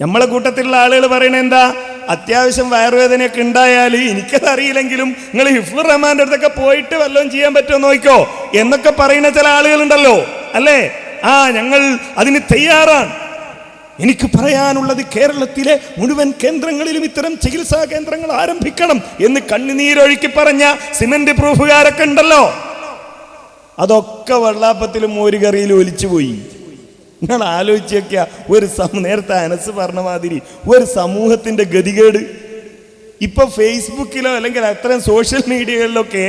നമ്മളെ കൂട്ടത്തിലുള്ള ആളുകൾ പറയണ എന്താ? അത്യാവശ്യം വയറുവേദനയൊക്കെ ഉണ്ടായാൽ എനിക്കത് അറിയില്ലെങ്കിലും നിങ്ങൾ ഹിഫുർ റഹ്മാന്റെ അടുത്തൊക്കെ പോയിട്ട് വല്ലതും ചെയ്യാൻ പറ്റുമോ നോക്കോ എന്നൊക്കെ പറയുന്ന ചില ആളുകളുണ്ടല്ലോ അല്ലേ? ആ ഞങ്ങൾ അതിന് തയ്യാറാണ്. എനിക്ക് പറയാനുള്ളത് കേരളത്തിലെ മുഴുവൻ കേന്ദ്രങ്ങളിലും ഇത്തരം ചികിത്സാ കേന്ദ്രങ്ങൾ ആരംഭിക്കണം എന്ന് കണ്ണുനീരൊഴുക്കി പറഞ്ഞ സിമന്റ് പ്രൂഫുകാരൊക്കെ ഉണ്ടല്ലോ. അതൊക്കെ വെള്ളാപ്പത്തിലും മോരുകറിയിലും ഒലിച്ചുപോയി. നിങ്ങൾ ആലോചിച്ച് നോക്കിയ ഒരു സമ നേരത്തെ അനസ് പറഞ്ഞ മാതിരി ഒരു സമൂഹത്തിന്റെ ഗതികേട്. ഇപ്പൊ ഫേസ്ബുക്കിലോ അല്ലെങ്കിൽ അത്തരം സോഷ്യൽ മീഡിയകളിലൊക്കെ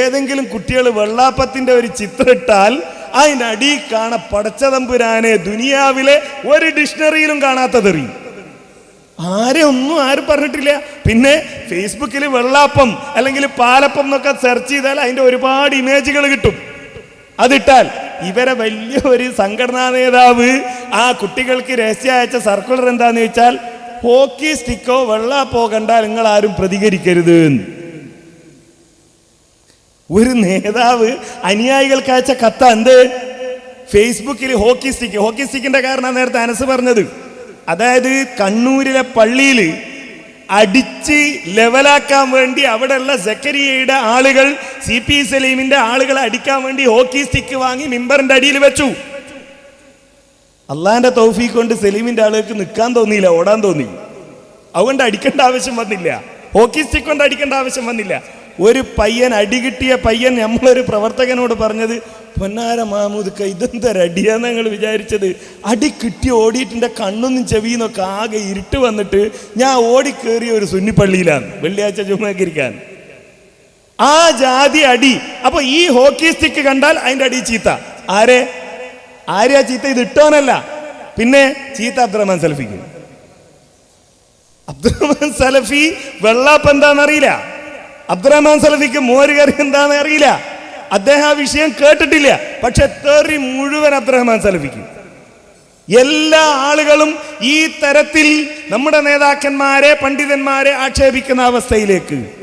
ഏതെങ്കിലും കുട്ടികൾ വെള്ളാപ്പത്തിന്റെ ഒരു ചിത്രം ഇട്ടാൽ അതിനടി കാണ പടച്ചതമ്പുരാനെ ദുനിയാവിലെ ഒരു ഡിക്ഷണറിയിലും കാണാത്തതെറിയും ആരെ ഒന്നും ആരും പറഞ്ഞിട്ടില്ല. പിന്നെ ഫേസ്ബുക്കിൽ വെള്ളാപ്പം അല്ലെങ്കിൽ പാലപ്പം എന്നൊക്കെ സെർച്ച് ചെയ്താൽ അതിന്റെ ഒരുപാട് ഇമേജുകൾ കിട്ടും. അതിട്ടാൽ ഇവരെ വലിയ ഒരു സംഘടനാ നേതാവ്. ആ കുട്ടികൾക്ക് രഹസ്യ അയച്ച സർക്കുലർ എന്താന്ന് വെച്ചാൽ ഹോക്കി സ്റ്റിക്കോ വെള്ളാപ്പോ കണ്ടാൽ നിങ്ങൾ ആരും പ്രതികരിക്കരുത്. ഒരു നേതാവ് അനുയായികൾക്ക് അയച്ച കത്ത എന്ത്? ഫേസ്ബുക്കിൽ ഹോക്കി സ്റ്റിക്ക്. ഹോക്കി സ്റ്റിക്കിന്റെ കാരണം നേരത്തെ അനസ് പറഞ്ഞത്. അതായത് കണ്ണൂരിലെ പള്ളിയിൽ അടിച്ച് ലെവലാക്കാൻ വേണ്ടി അവിടെയുള്ള സെക്കരിയയുടെ ആളുകൾ സി പി സലീമിന്റെ ആളുകളെ അടിക്കാൻ വേണ്ടി ഹോക്കി സ്റ്റിക്ക് വാങ്ങി മിമ്പറിന്റെ അടിയിൽ വെച്ചു. അള്ളാന്റെ തൗഫീഖ് കൊണ്ട് സലീമിന്റെ ആളുകൾക്ക് നിൽക്കാൻ തോന്നിയില്ല ഓടാൻ തോന്നി. അതുകൊണ്ട് അടിക്കേണ്ട ആവശ്യം വന്നില്ല. ഹോക്കി സ്റ്റിക്ക് കൊണ്ട് അടിക്കേണ്ട ആവശ്യം വന്നില്ല. ഒരു പയ്യൻ അടി കിട്ടിയ പയ്യൻ നമ്മളൊരു പ്രവർത്തകനോട് പറഞ്ഞത് പൊന്നാര മാമൂദ് ഇതെന്തൊരടിയാന്ന് ഞങ്ങൾ വിചാരിച്ചത്? അടി കിട്ടി ഓടിയിട്ടിന്റെ കണ്ണൊന്നും ചെവിന്നൊക്കെ ആകെ ഇരുട്ട് വന്നിട്ട് ഞാൻ ഓടിക്കേറിയ ഒരു സുന്നിപ്പള്ളിയിലാണ് വെള്ളിയാഴ്ച ചുമകരിക്കാൻ ആ ജാതി അടി. അപ്പൊ ഈ ഹോക്കി സ്റ്റിക്ക് കണ്ടാൽ അതിന്റെ അടി ചീത്ത. ആരെ? ആരെയാ ചീത്ത? ഇത് ഇട്ടോനല്ല പിന്നെ ചീത്ത അബ്ദുറഹ്മാൻ സലഫിക്ക്. അബ്ദുറഹ്മാൻ സലഫി വെള്ളാപ്പ് എന്താണെന്നറിയില്ല അബ്ദുറഹ്മാൻ സലഫിക്ക് മോര് കറി എന്താണെന്ന് അറിയില്ല അദ്ദേഹം ആ വിഷയം കേട്ടിട്ടില്ല. പക്ഷെ തെറി മുഴുവൻ അബ്ദുറഹ്മാൻ സലഫിക്ക് എല്ലാ ആളുകളും ഈ തരത്തിൽ നമ്മുടെ നേതാക്കന്മാരെ പണ്ഡിതന്മാരെ ആക്ഷേപിക്കുന്ന അവസ്ഥയിലേക്ക്